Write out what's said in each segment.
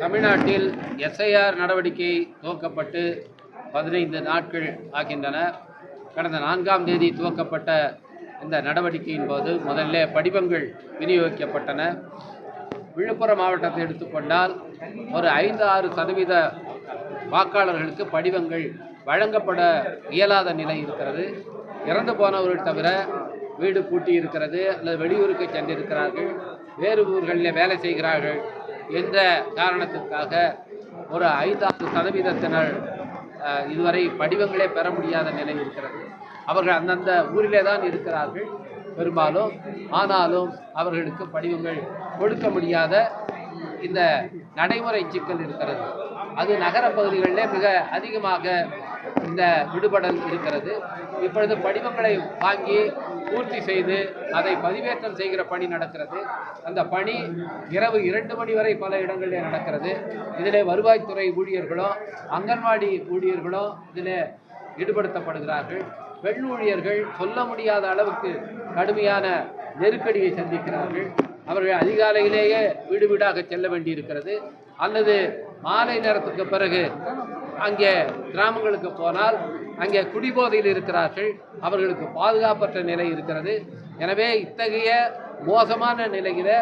தமிழ்நாட்டில் எஸ்ஐஆர் நடவடிக்கை துவக்கப்பட்டு பதினைந்து நாட்கள் ஆகின்றன. கடந்த நான்காம் தேதி துவக்கப்பட்ட இந்த நடவடிக்கையின் போது முதல்ல படிவங்கள் விநியோகிக்கப்பட்டன. விழுப்புரம் மாவட்டத்தை எடுத்துக்கொண்டால் ஒரு ஐந்து ஆறு சதவீத வாக்காளர்களுக்கு படிவங்கள் வழங்கப்பட இயலாத நிலை இருக்கிறது. இறந்து போனவர்கள் தவிர வீடு பூட்டி இருக்கிறது அல்லது வெளியூருக்கு சென்றிருக்கிறார்கள். வேறு ஊர்களில் வேலை செய்கிறார்கள். என்ற காரணத்திற்காக ஒரு ஐந்தாறு சதவீதத்தினர் இதுவரை படிவங்களே பெற முடியாத நிலை இருக்கிறது. அவர்கள் அந்தந்த ஊரிலே தான் இருக்கிறார்கள் பெரும்பாலும். ஆனாலும் அவர்களுக்கு படிவங்கள் கொடுக்க முடியாத இந்த நடைமுறை சிக்கல் இருக்கிறது. அது நகர பகுதிகளிலே மிக அதிகமாக இந்த விடுபடல் இருக்கிறது. இப்பொழுது படிவங்களை வாங்கி பூர்த்தி செய்து அதை பதிவேற்றம் செய்கிற பணி நடக்கிறது. அந்த பணி இரவு இரண்டு மணி வரை பல இடங்களில் நடக்கிறது. இதிலே வருவாய்த்துறை ஊழியர்களும் அங்கன்வாடி ஊழியர்களும் இதில் ஈடுபடுத்தப்படுகிறார்கள். பெண் ஊழியர்கள் சொல்ல முடியாத அளவுக்கு கடுமையான நெருக்கடியை சந்திக்கிறார்கள். அவர்கள் அதிகாலையிலேயே வீடு வீடாக செல்ல வேண்டியிருக்கிறது. அல்லது மாலை நேரத்துக்கு பிறகு அங்கே கிராமங்களுக்கு போனால் அங்கே குடிபோதையில் இருக்கிறார்கள். அவர்களுக்கு பாதுகாப்பற்ற நிலை இருக்கிறது. எனவே இத்தகைய மோசமான நிலையில்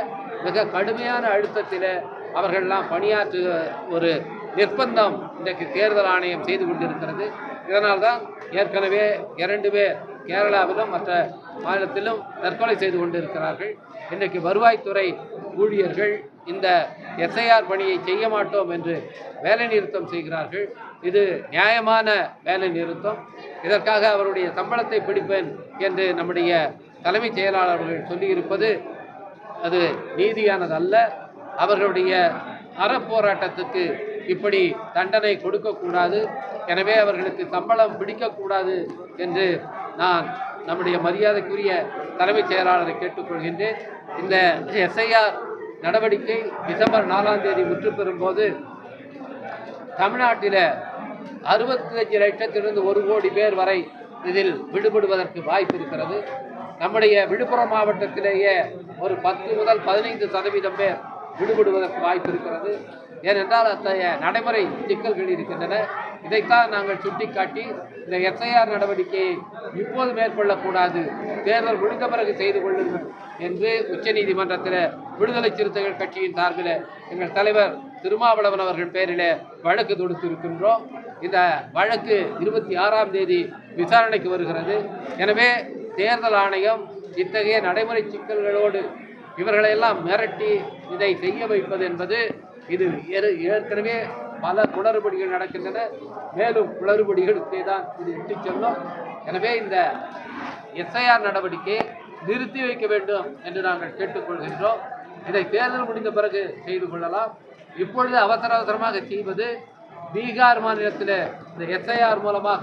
மிக கடுமையான அழுத்தத்தில் அவர்கள்லாம் பணியாற்று ஒரு நிர்பந்தம் இன்றைக்கு தேர்தல் ஆணையம் செய்து கொண்டிருக்கிறது. இதனால்தான் ஏற்கனவே இரண்டு பேர் கேரளாவிலும் மற்ற மாநிலத்திலும் தற்கொலை செய்து கொண்டிருக்கிறார்கள். இன்றைக்கு வருவாய்த்துறை ஊழியர்கள் இந்த எஸ்ஐஆர் பணியை செய்ய மாட்டோம் என்று வேலை நிறுத்தம் செய்கிறார்கள். இது நியாயமான வேலை நிறுத்தம். இதற்காக அவருடைய சம்பளத்தை பிடிப்பேன் என்று நம்முடைய தலைமைச் செயலாளர்கள் சொல்லியிருப்பது அது நீதியானதல்ல. அவர்களுடைய அறப்போராட்டத்துக்கு இப்படி தண்டனை கொடுக்கக்கூடாது. எனவே அவர்களுக்கு சம்பளம் பிடிக்கக்கூடாது என்று நான் நம்முடைய மரியாதைக்குரிய தலைமைச் செயலாளரை கேட்டுக்கொள்கின்றேன். இந்த எஸ்ஐஆர் நடவடிக்கை டிசம்பர் நாலாம் தேதி முற்று பெறும்போது தமிழ்நாட்டில் அறுபத்தஞ்சு லட்சத்திலிருந்து ஒரு கோடி பேர் வரை இதில் விடுபடுவதற்கு வாய்ப்பு இருக்கிறது. நம்முடைய விழுப்புரம் மாவட்டத்திலேயே ஒரு பத்து முதல் பதினைந்து சதவீதம் பேர் விடுபடுவதற்கு வாய்ப்பு இருக்கிறது. ஏனென்றால் அத்தகைய நடைமுறை சிக்கல்கள் இருக்கின்றன. இதைத்தான் நாங்கள் சுட்டிக்காட்டி இந்த எஸ்ஐஆர் நடவடிக்கையை இப்போது மேற்கொள்ளக்கூடாது. தேர்தல் முடிந்த பிறகு செய்து கொள்ளுங்கள் என்று உச்சநீதிமன்றத்தில் விடுதலை சிறுத்தைகள் கட்சியின் சார்பில் எங்கள் தலைவர் திருமாவளவன் அவர்கள் பேரில் வழக்கு தொடுத்திருக்கின்றோம். இந்த வழக்கு இருபத்தி ஆறாம் தேதி விசாரணைக்கு வருகிறது. எனவே தேர்தல் ஆணையம் இத்தகைய நடைமுறை சிக்கல்களோடு இவர்களையெல்லாம் மிரட்டி இதை செய்ய வைப்பது என்பது இது ஏற்கனவே பல குளறுபடிகள் நடக்கின்றன. மேலும் குளறுபடிகளுக்கே தான் இது இட்டுச் செல்லும். எனவே இந்த எஸ்ஐஆர் நடவடிக்கையை நிறுத்தி வைக்க வேண்டும் என்று நாங்கள் கேட்டுக்கொள்கின்றோம். இதை தேர்தல் முடிந்த பிறகு செய்து கொள்ளலாம். இப்பொழுது அவசர அவசரமாக செய்வது பீகார் மாநிலத்தில் இந்த எஸ்ஐஆர் மூலமாக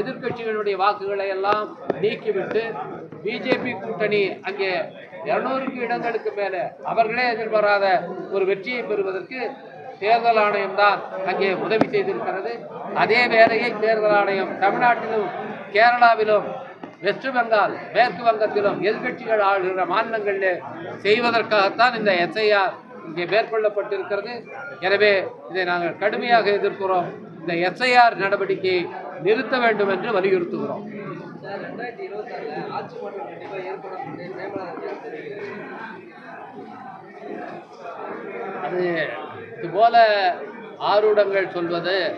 எதிர்க்கட்சிகளுடைய வாக்குகளை எல்லாம் நீக்கிவிட்டு பிஜேபி கூட்டணி அங்கே இருநூறுக்கு இடங்களுக்கு மேலே அவர்களே எதிர்பாராத ஒரு வெற்றியை பெறுவதற்கு தேர்தல் ஆணையம் தான் அங்கே உதவி செய்திருக்கிறது. அதே வேலையை தேர்தல் ஆணையம் தமிழ்நாட்டிலும் கேரளாவிலும் வெஸ்ட் பெங்கால் மேற்கு வங்கத்திலும் எதிர்க்கட்சிகள் ஆளுகிற மாநிலங்களில் செய்வதற்காகத்தான் இந்த எஸ்ஐஆர் இங்கே மேற்கொள்ளப்பட்டிருக்கிறது. எனவே இதை நாங்கள் கடுமையாக எதிர்க்கிறோம். இந்த எஸ்ஐஆர் நடவடிக்கையை நிறுத்த வேண்டும் என்று வலியுறுத்துகிறோம். அது இதுபோல ஆரூடங்கள் சொல்வது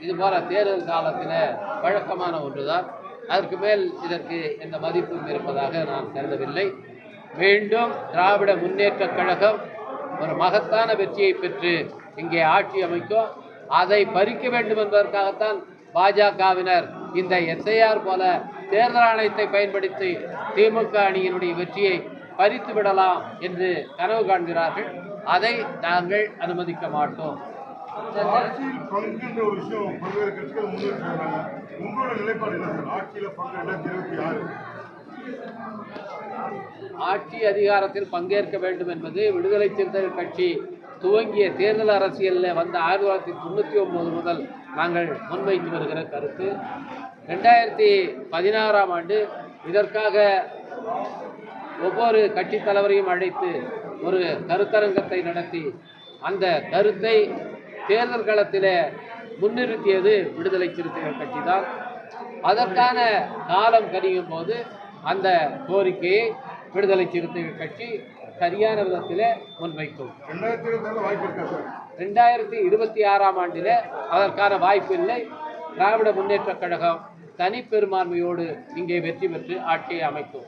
இதுபோல தேர்தல் காலத்தில் வழக்கமான ஒன்றுதான். அதற்கு மேல் இதற்கு எந்த மதிப்பும் இருப்பதாக நான் கருதவில்லை. மீண்டும் திராவிட முன்னேற்றக் கழகம் ஒரு மகத்தான வெற்றியை பெற்று இங்கே ஆட்சி அமைக்கும். அதை பறிக்க வேண்டும் என்பதற்காகத்தான் பாஜகவினர் இந்த எஸ்ஐஆர் போல தேர்தல் ஆணையத்தை பயன்படுத்தி திமுக அணியினுடைய வெற்றியை பறித்து விடலாம் என்று கனவு காண்கிறார்கள். அதை நாங்கள் அனுமதிக்க மாட்டோம். ஆட்சி அதிகாரத்தில் பங்கேற்க வேண்டும் என்பது விடுதலை சிறுத்தைகள் கட்சி துவங்கிய தேர்தல் அரசியலில் வந்த ஆயிரத்தி தொள்ளாயிரத்தி தொண்ணூற்றி ஒம்பது முதல் நாங்கள் முன்வைத்து வருகிற கருத்து. ரெண்டாயிரத்தி பதினாறாம் ஆண்டு இதற்காக ஒவ்வொரு கட்சி தலைவரையும் அழைத்து ஒரு கருத்தரங்கத்தை நடத்தி அந்த கருத்தை தேர்தல் களத்தில் முன்னிறுத்தியது விடுதலை சிறுத்தைகள் கட்சி தான் அதற்கான காலம் கணியும் போது அந்த கோரிக்கையை விடுதலை சிறுத்தைகள் கட்சி சரியான விதத்திலே முன்வைக்கும். ரெண்டாயிரத்தி இருபத்தி ஆறாம் ஆண்டிலே அதற்கான வாய்ப்பு இல்லை. திராவிட முன்னேற்றக் கழகம் தனிப்பெரும்பான்மையோடு இங்கே வெற்றி பெற்று ஆட்சியை அமைக்கும்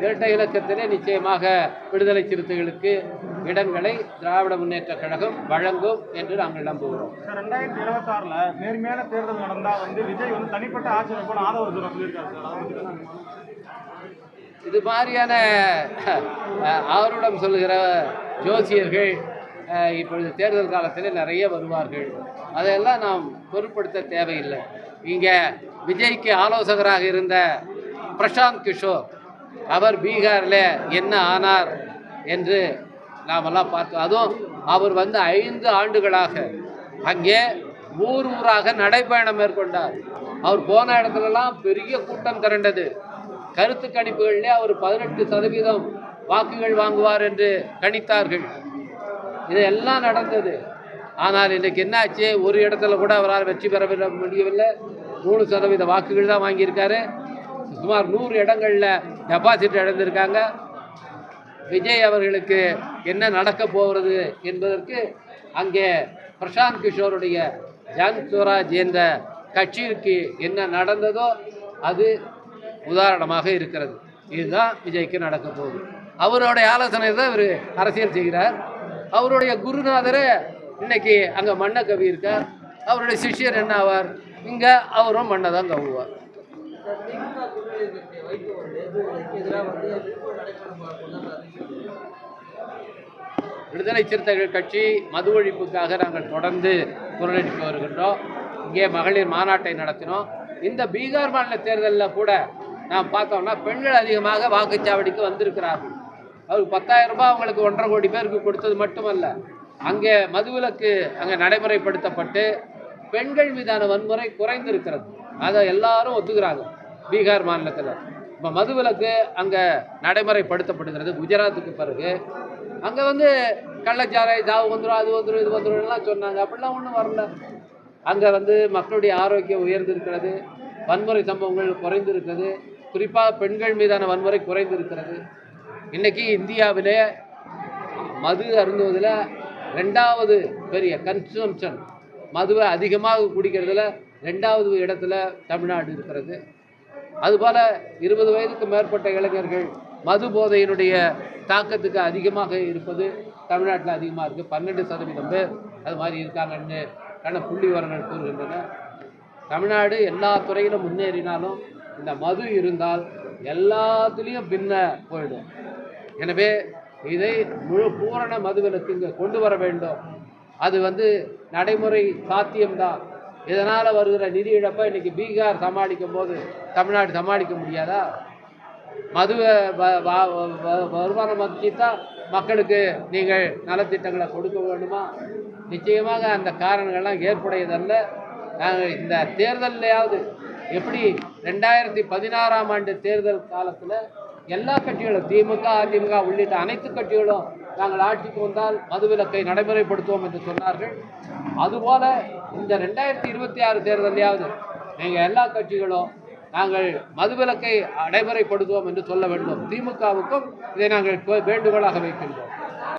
இரட்டை இலக்கத்திலே நிச்சயமாக விடுதலை சிறுத்தைகளுக்கு இடங்களை திராவிட முன்னேற்றக் கழகம் வழங்கும் என்று நாங்கள் நம்புகிறோம் ரெண்டாயிரத்தி இருபத்தாறுல நேர்மையான தேர்தல் நடந்தா வந்து விஜய் வந்து தனிப்பட்ட ஆட்சி அமைப்பு ஆதரவு. இது மாதிரியான ஆருடம் சொல்லுகிற ஜோசியர்கள் இப்பொழுது தேர்தல் காலத்தில் நிறைய வருவார்கள். அதையெல்லாம் நாம் பொருட்படுத்த தேவையில்லை. இங்கே விஜய்க்கு ஆலோசகராக இருந்த பிரசாந்த் கிஷோர் அவர் பீகாரில் என்ன ஆனார் என்று நாமெல்லாம் பார்த்தோம். அதுவும் அவர் வந்து ஐந்து ஆண்டுகளாக அங்கே ஊர் ஊராக நடைப்பயணம் மேற்கொண்டார். அவர் போன இடத்துலலாம் பெரிய கூட்டம் திரண்டது கருத்து கணிப்புகளிலே அவர் பதினெட்டு சதவீதம் வாக்குகள் வாங்குவார் என்று கணித்தார்கள். இதெல்லாம் நடந்தது. ஆனால் இன்றைக்கு என்னாச்சு? ஒரு இடத்துல கூட அவரால் வெற்றி பெற முடியவில்லை. மூணு சதவீத வாக்குகள் தான் வாங்கியிருக்காரு. சுமார் நூறு இடங்களில் டெபாசிட் இழந்திருக்காங்க. விஜய் அவர்களுக்கு என்ன நடக்க போகிறது என்பதற்கு அங்கே பிரசாந்த் கிஷோருடைய ஜன் சுவராஜ் என்ற கட்சிக்கு என்ன நடந்ததோ அது உதாரணமாக இருக்கிறது. இதுதான் விஜய்க்கு நடக்க போகுது. அவருடைய ஆலோசனை தான் இவர் அரசியல் செய்கிறார். அவருடைய குருநாதர் இன்னைக்கு அங்கே மண்ண கவி இருக்கார். அவருடைய சிஷ்யர் என்ன ஆவார்? இங்கே அவரும் மண்ணை தான் கவுவார். விடுதலை சிறுத்தைகள் கட்சி மது ஒழிப்புக்காக நாங்கள் தொடர்ந்து குரலெடுத்து வருகின்றோம். இங்கே மகளிர் மாநாட்டை நடத்தினோம். இந்த பீகார் மாநில தேர்தலில் கூட நாம் பார்த்தோம்னா பெண்கள் அதிகமாக வாக்குச்சாவடிக்கு வந்திருக்கிறார்கள். அவர் பத்தாயிரம் ரூபாய் அவங்களுக்கு ஒன்றரை கோடி பேருக்கு கொடுத்தது மட்டுமல்ல. அங்கே மதுவிலக்கு அங்கே நடைமுறைப்படுத்தப்பட்டு பெண்கள் மீதான வன்முறை குறைந்திருக்கிறது. அதை எல்லாரும் ஒத்துக்கிறாங்க. பீகார் மாநிலத்தில். இப்போ மதுவிலக்கு அங்கே நடைமுறைப்படுத்தப்படுகிறது. குஜராத்துக்கு பிறகு. அங்கே வந்து கள்ளச்சாராய சாவு வந்துடும் அது வந்துடும் இது வந்துடும்லாம் சொன்னாங்க. அப்படிலாம் ஒன்றும் வரல. அங்கே வந்து மக்களுடைய ஆரோக்கியம் உயர்ந்திருக்கிறது. வன்முறை சம்பவங்கள் குறைந்திருக்கிறது. குறிப்பாக பெண்கள் மீதான வன்முறை குறைந்திருக்கிறது. இன்றைக்கி இந்தியாவிலே மது அருந்துவதில் ரெண்டாவது பெரிய கன்சம்ஷன் மதுவை அதிகமாக குடிக்கிறதுல ரெண்டாவது இடத்துல தமிழ்நாடு இருக்கிறது. அதுபோல் இருபது வயதுக்கு மேற்பட்ட இளைஞர்கள் மது போதையினுடைய தாக்கத்துக்கு அதிகமாக இருப்பது தமிழ்நாட்டில் அதிகமாக இருக்குது பன்னெண்டு சதவீதம் பேர் அது மாதிரி இருக்காங்கன்னு கண புள்ளி விவரங்கள் கூறுகின்றன தமிழ்நாடு எல்லா துறையிலும் முன்னேறினாலும் இந்த மது இருந்தால் எல்லாத்துலேயும் பின்ன போயிடும். எனவே இதை முழு பூரண மதுவிலக்கு இங்கே கொண்டு வர வேண்டும். அது வந்து நடைமுறை சாத்தியம்தான். இதனால் வருகிற நிதி இழப்பை இன்னைக்கு பீகார் சமாளிக்கும் போது தமிழ்நாடு சமாளிக்க முடியாதா? மதுவை வ- வ- வ- வருமானம் வச்சு தான் மக்களுக்கு நீங்கள் நலத்திட்டங்களை கொடுக்க வேண்டுமா? நிச்சயமாக அந்த காரணங்கள்லாம் ஏற்புடையதல்ல. நாங்கள் இந்த தேர்தல்லையாவது எப்படி ரெண்டாயிரத்தி பதினாறாம் ஆண்டு தேர்தல் காலத்தில் எல்லா கட்சிகளும் திமுக அதிமுக உள்ளிட்ட அனைத்து கட்சிகளும் நாங்கள் ஆட்சிக்கு வந்தால் மதுவிலக்கை நடைமுறைப்படுத்துவோம் என்று சொன்னார்கள். அதுபோல இந்த ரெண்டாயிரத்தி இருபத்தி ஆறு தேர்தலையாவது நீங்கள் எல்லா கட்சிகளும் நாங்கள் மதுவிலக்கை நடைமுறைப்படுத்துவோம் என்று சொல்ல வேண்டும். திமுகவுக்கும் இதை நாங்கள் வேண்டுகோளாக வைக்கின்றோம்.